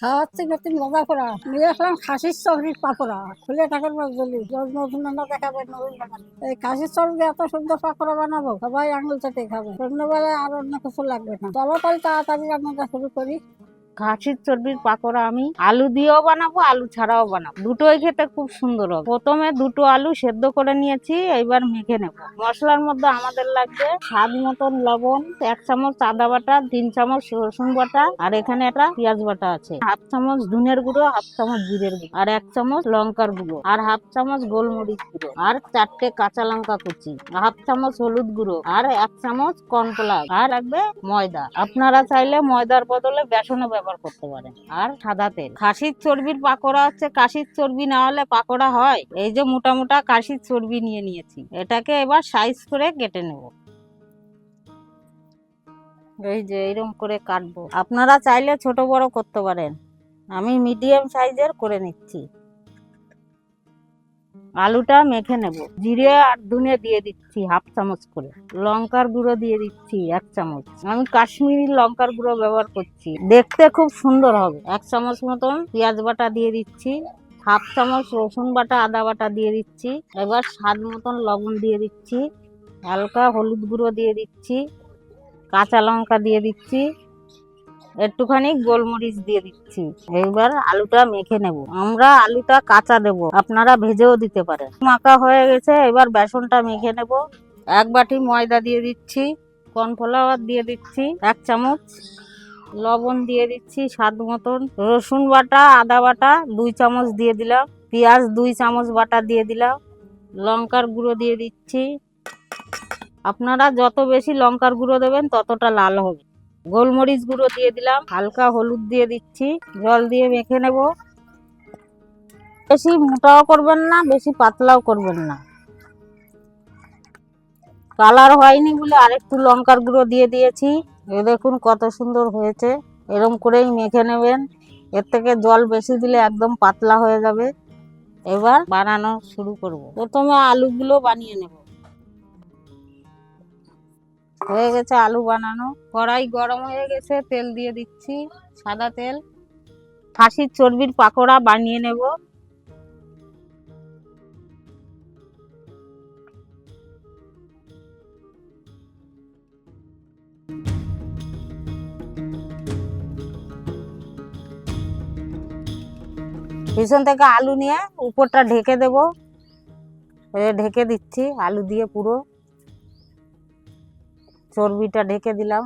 খাওয়াচ্ছি নতুন মজা করা? খাসির চবরির পাকোড়া। খুলে টাকার মাছ নতুন দেখাবে নতুন এই খাসির চবরি এত সুন্দর পাকোড়া বানাবো, সবাই আঙুল চেটে খাবে। সন্ধ্যাবেলায় আর অন্য কিছু লাগবে না। চলো তাহলে তাড়াতাড়ি রান্নাটা শুরু করি। খাসির চর্বির পাকোড়া আমি আলু দিয়েও বানাবো, আলু ছাড়াও বানাবো। দুটোই খেতে খুব সুন্দর হবে। প্রথমে দুটো আলু সেদ্ধ করে নিয়েছি, এইবার মেখে নেব। মশলার মধ্যে আমাদের লাগবে স্বাদ মতন লবণ, এক চামচ আদা বাটা, তিন চামচ রসুন বাটা, আর এখানে একটা পেঁয়াজ বাটা আছে। হাফ চামচ ধুনের গুঁড়ো, হাফ চামচ জিরের গুঁড়ো, আর এক চামচ লঙ্কার গুঁড়ো, আর হাফ চামচ গোলমরিচ গুঁড়ো, আর চারটে কাঁচা লঙ্কা কুচি, হাফ চামচ হলুদ গুঁড়ো, আর এক চামচ কর্নফ্লাওয়ার, আর লাগবে ময়দা। আপনারা চাইলে ময়দার বদলে বেসনও ব্যবহার করতে পারেন আর সাদা তেল। খাসির চর্বির পাকোড়া হচ্ছে কাশির চর্বি না হলে পাকোড়া হয়। এই যে মোটা মোটা কাশির চর্বি নিয়ে নিয়েছি। এটাকে এবার সাইজ করে কেটে নেব। এই যে এইরকম করে কাটবো। আপনারা চাইলে ছোট বড় করতে পারেন। আমি মিডিয়াম সাইজের করে নিচ্ছি। আলুটা মেখে নেব। জিরে আর ধনে দিয়ে দিচ্ছি হাফ চামচ করে। লঙ্কার গুঁড়ো দিয়ে দিচ্ছি এক চামচ। আমি কাশ্মীরি লঙ্কার গুঁড়ো ব্যবহার করছি। দেখতে খুব সুন্দর হবে। এক চামচ মতন পেঁয়াজ বাটা দিয়ে দিচ্ছি। হাফ চামচ রসুন বাটা, আদা বাটা দিয়ে দিচ্ছি। এবার স্বাদ মতন লবণ দিয়ে দিচ্ছি। হালকা হলুদ গুঁড়ো দিয়ে দিচ্ছি। কাঁচা লঙ্কা দিয়ে দিচ্ছি। একটুখানি গোলমরিচ দিয়ে দিচ্ছি। এইবার আলুটা মেখে নেব। আমরা আলুটা কাঁচা দেব, আপনারা ভেজেও দিতে পারেন। মাখা হয়ে গেছে, এবার বেসনটা মেখে নেব। এক বাটি ময়দা দিয়ে দিচ্ছি, কর্নফ্লাওয়ার দিয়ে দিচ্ছি, এক চামচ লবণ দিয়ে দিচ্ছি স্বাদ মতন। রসুন বাটা, আদা বাটা, দুই চামচ দিয়ে দিলাম। পেঁয়াজ দুই চামচ বাটা দিয়ে দিলাম। লঙ্কার গুঁড়ো দিয়ে দিচ্ছি। আপনারা যত বেশি লঙ্কার গুঁড়ো দেবেন, ততটা লাল হবে। গোলমরিচ গুঁড়ো দিয়ে দিলাম, হালকা হলুদ দিয়ে দিচ্ছি, জল দিয়ে মেখে নেব। বেশি মোটাও করবেন না, বেশি পাতলাও করবেন না। কালার হয়নি বলে আরেকটু লঙ্কার গুঁড়ো দিয়ে দিয়েছি। এ দেখুন কত সুন্দর হয়েছে, এরম করেই মেখে নেবেন। এর থেকে জল বেশি দিলে একদম পাতলা হয়ে যাবে। এবার বানানো শুরু করব। প্রথমে আলুগুলো বানিয়ে নেব। হয়ে গেছে আলু বানানো। কড়াই গরম হয়ে গেছে, তেল দিয়ে দিচ্ছি, সাদা তেল। খাসির চর্বির পাকোড়া বানিয়ে নেব। পিছন থেকে আলু নিয়ে উপরটা ঢেকে দেব। ঢেকে দিচ্ছি, আলু দিয়ে পুরো। চর্বিটা ঢেকে দিলাম।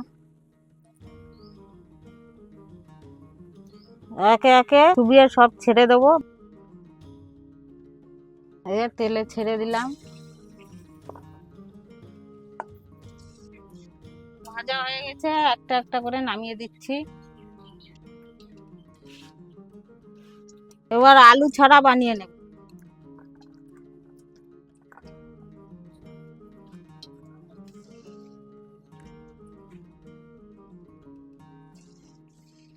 একে একে চুবিয়ে সব ছেড়ে দেবো। যে তেলে ছেড়ে দিলাম। ভাজা হয়ে গেছে, একটা একটা করে নামিয়ে দিচ্ছি। এবার আলু ছাড়া বানিয়ে নেব।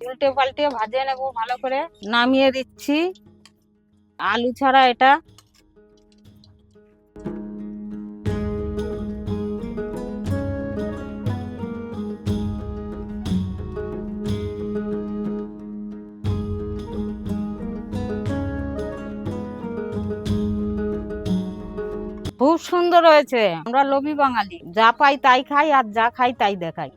উল্টে পাল্টে ভাজে নেব ভালো করে। নামিয়ে দিচ্ছি। আলু ছাড়া এটা। খুব সুন্দর হয়েছে। আমরা লোভী বাঙালি। যা পাই তাই খাই, আর যা খাই তাই দেখাই।